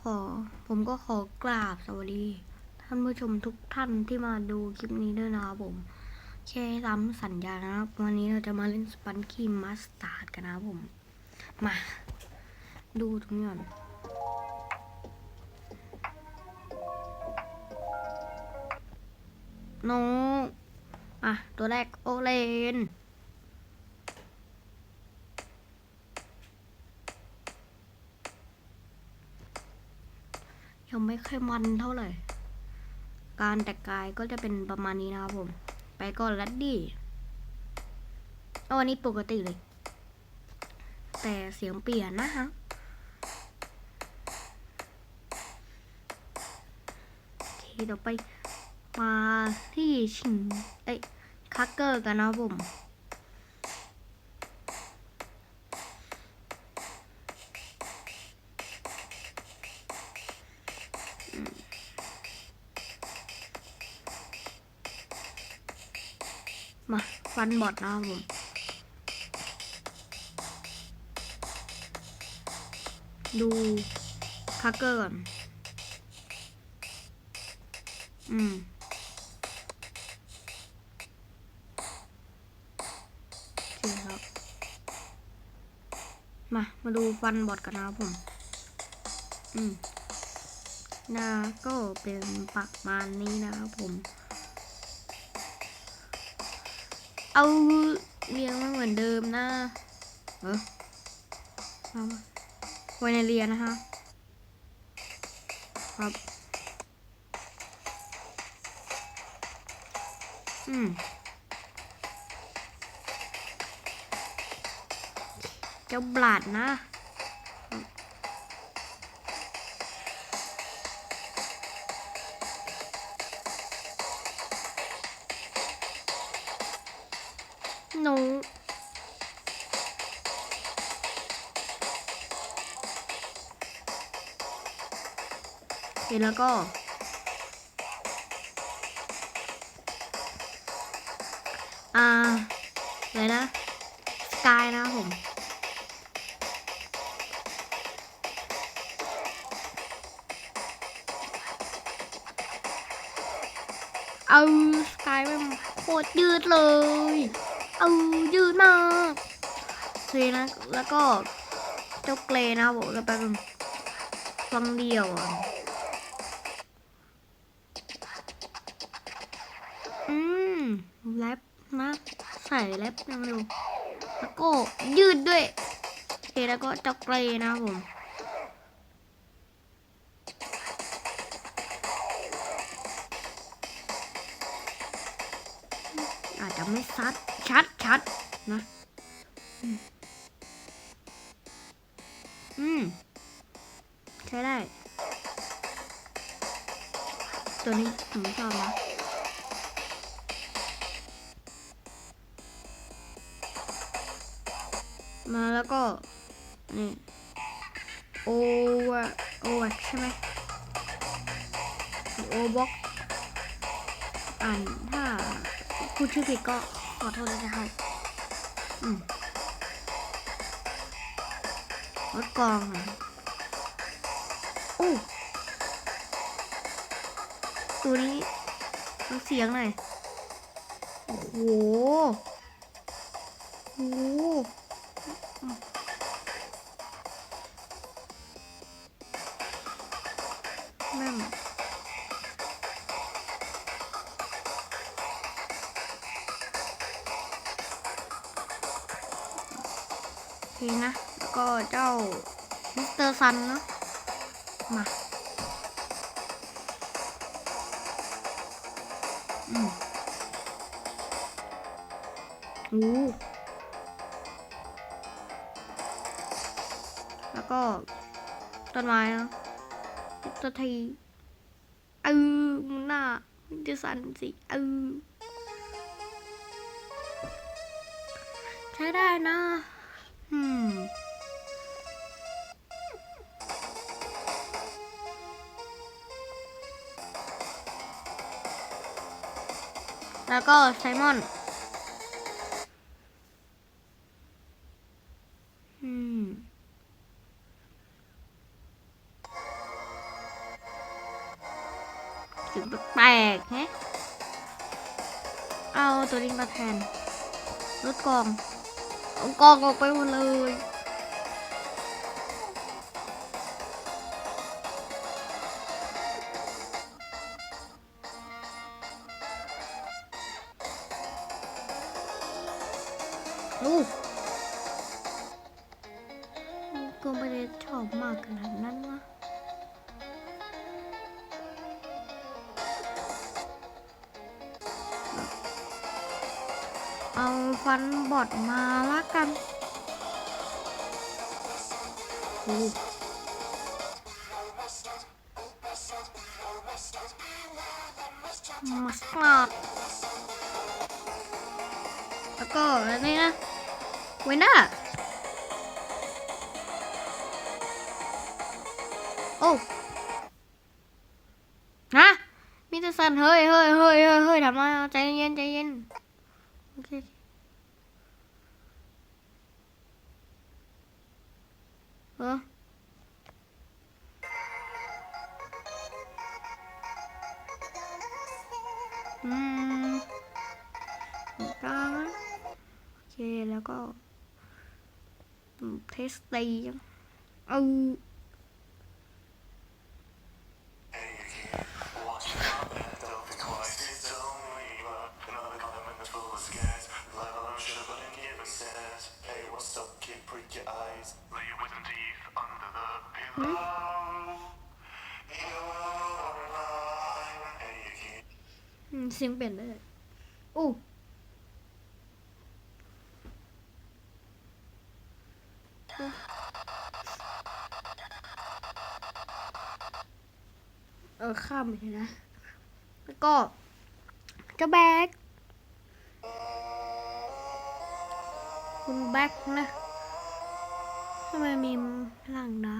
ขอ ผมก็ขอกราบสวัสดี ท่านผู้ชมทุกท่านที่มาดูคลิปนี้ด้วยนะครับผมแค่ซ้ำสัญญานะครับ วันนี้เราจะมาเล่นสปันคีมัสตาร์ดกันนะครับผม มา ดูตรงนี้ก่อนโนอะ ตัวแรกโอเลน ไม่ค่อยมันเท่าไหร่ การแต่งกายก็จะเป็นประมาณนี้นะครับผม ไปก่อนลัดดี้เอาอันนี้ปกติเลย แต่เสียงเปลี่ยนนะฮะโอเคต่อไปมาที่ชิงเอ้ยคักเกอร์กันนะผม มาฟันบอดนะครับผมดูคักเกอร์ก่อน อืม โอเคครับ มา มาดูฟันบอดกันนะครับผม อืมน้าก็เป็นประมาณนี้นะครับผม เอาเรียงมาเหมือนเดิมนะ เออเอามาไว้ในเรียนนะคะ ครับ อืมเจ้าบลาดนะ หนูเห็นแล้วก็ อ่าอะไรนะสกายนะผมเอาสกายมันโคตรยืดเลย เอายืดมาเคนะแล้วก็เจ้าเกรนะครับผมจะเป็นฟังเดียวอะอืมแรปนะใส่แรปยังเร็วแล้วก็ยืดด้วยโอเคแล้วก็เจ้าเกรนะครับผม อาจจะไม่ชัดชัดชัดนะอืมใช้ได้ ตัวนี้ผมชอบนะมาแล้วก็ นี่โอวโอวใช่ไหมโอบ็อกอ่านถ้า พูดชื่อผิดก็ขอโทษด้วยนะครับอืมรถกองอะโอ้ตัวนี้ฟังเสียงหน่อย โอ้โหโอ้โห โอเคนะ แล้วก็เจ้ามิสเตอร์ซันเนาะมาอืมโอ้แล้วก็ต้นไม้นะมิสเตอร์ทีเออมหน้ามิสเตอร์ซันสิเออใช้ได้นะ อืมแล้วก็ไซมอน อืมโเสียงแปลกๆแฮะเอาตัวนี้มาแทนรถกอง กองออกไปหมดเลย เอาฟันบอดมาละกันโอ้มัสตาร์ดแล้วก็อันนี้นะเวนด้าโอ้ฮะมีแต่สันเฮ้ยเฮ้ยเฮ้ยเฮ้ยเฮ้ยทำไมใจเย็นใจเย็นโอเค เอออืมกลางนะโอเคแล้วก็อืมเทสตีเอา เสียงเปลี่ยนได้อู้เออข้ามไปเลยนะ แล้วก็เจ้าแบกคุณแบกนะทำไมมีพลังดา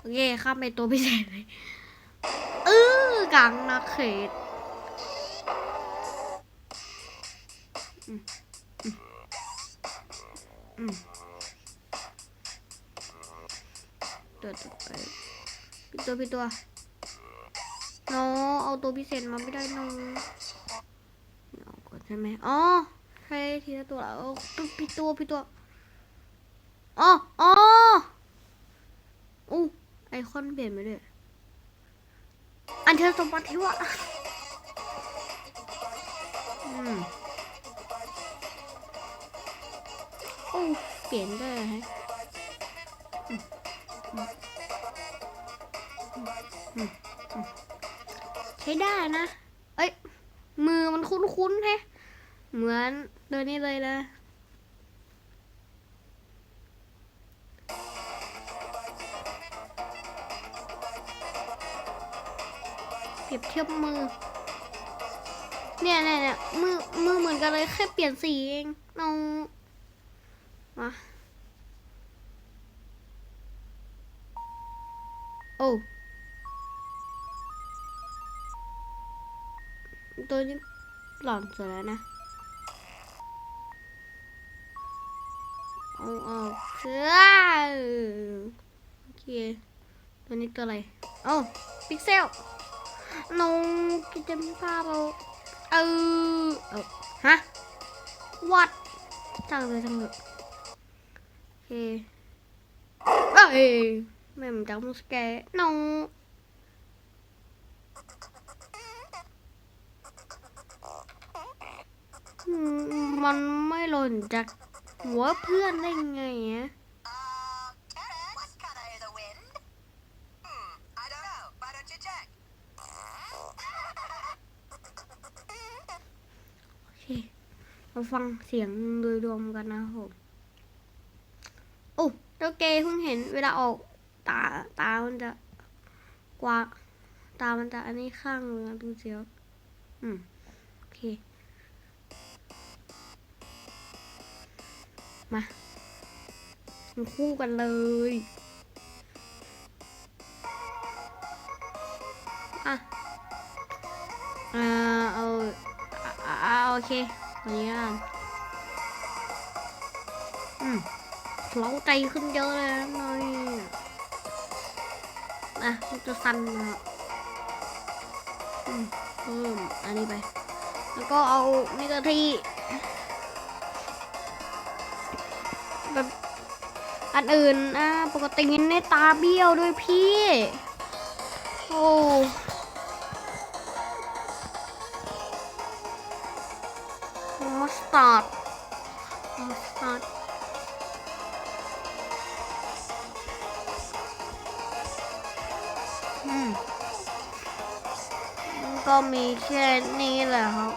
โอเคข้ามไปตัวพิเศษเลยเออกลางนาเขตตัวต่อไปพี่ตัวพี่ตัวโนเอาตัวพิเศษมาไม่ได้โนเอาก่อนใช่ไหมอ๋อใช่ทีละตัวแล้วเอาตัวพี่ตัวพี่ตัวอ๋ออ๋ออู้ ไอคอนเปลี่ยนไปเลยอันเชิญสมบัติที่ว่าอืมโอ้เปลี่ยนได้ฮะใช้ได้นะ เอ้ย มือมันคุ้นๆแฮะเหมือนเดินนี่เลยนะ รียบเทียบมือ เนี่ยเนี่ยเนี่ยมือมือเหมือนกันเลยแค่เปลี่ยนสีเองเอามาโอ้ตัวนี้หล่อนสุดแล้วนะเอาออกเสื้อโอเค ตัวนี้ตัวอะไร โอ้ พิกเซล น้องกินจะมีภาพเอาเออเออฮะวัดจังเลยจังเลยโอเคเอ้ยแม่มจังมุสแกน้องอืมมันไม่หล่นจากหัวเพื่อนได้ไงอะ เคมาฟังเสียงโดยรวมกันนะครับผมโอ้เจ้าเกย์เพิ่งเห็นเวลาออกตาตา มันจะกว่าตา มันจะอันนี้ข้างเลยนะดูเสียวอืมโอเค มามันคู่กันเลย เควันนี้อะอืมเล้าใจขึ้นเยอะเลยนะหน่อยอืนะมันจะสั้นนะครับอืมเพิ่มอันนี้ไป แล้วก็เอานี่กะทิแบบอันอื่นอะปกติในตาเบี้ยวด้วยพี่ โอ้ มัสตาร์ดมัสตาร์ดอืมก็มีแค่นี้แหละครับ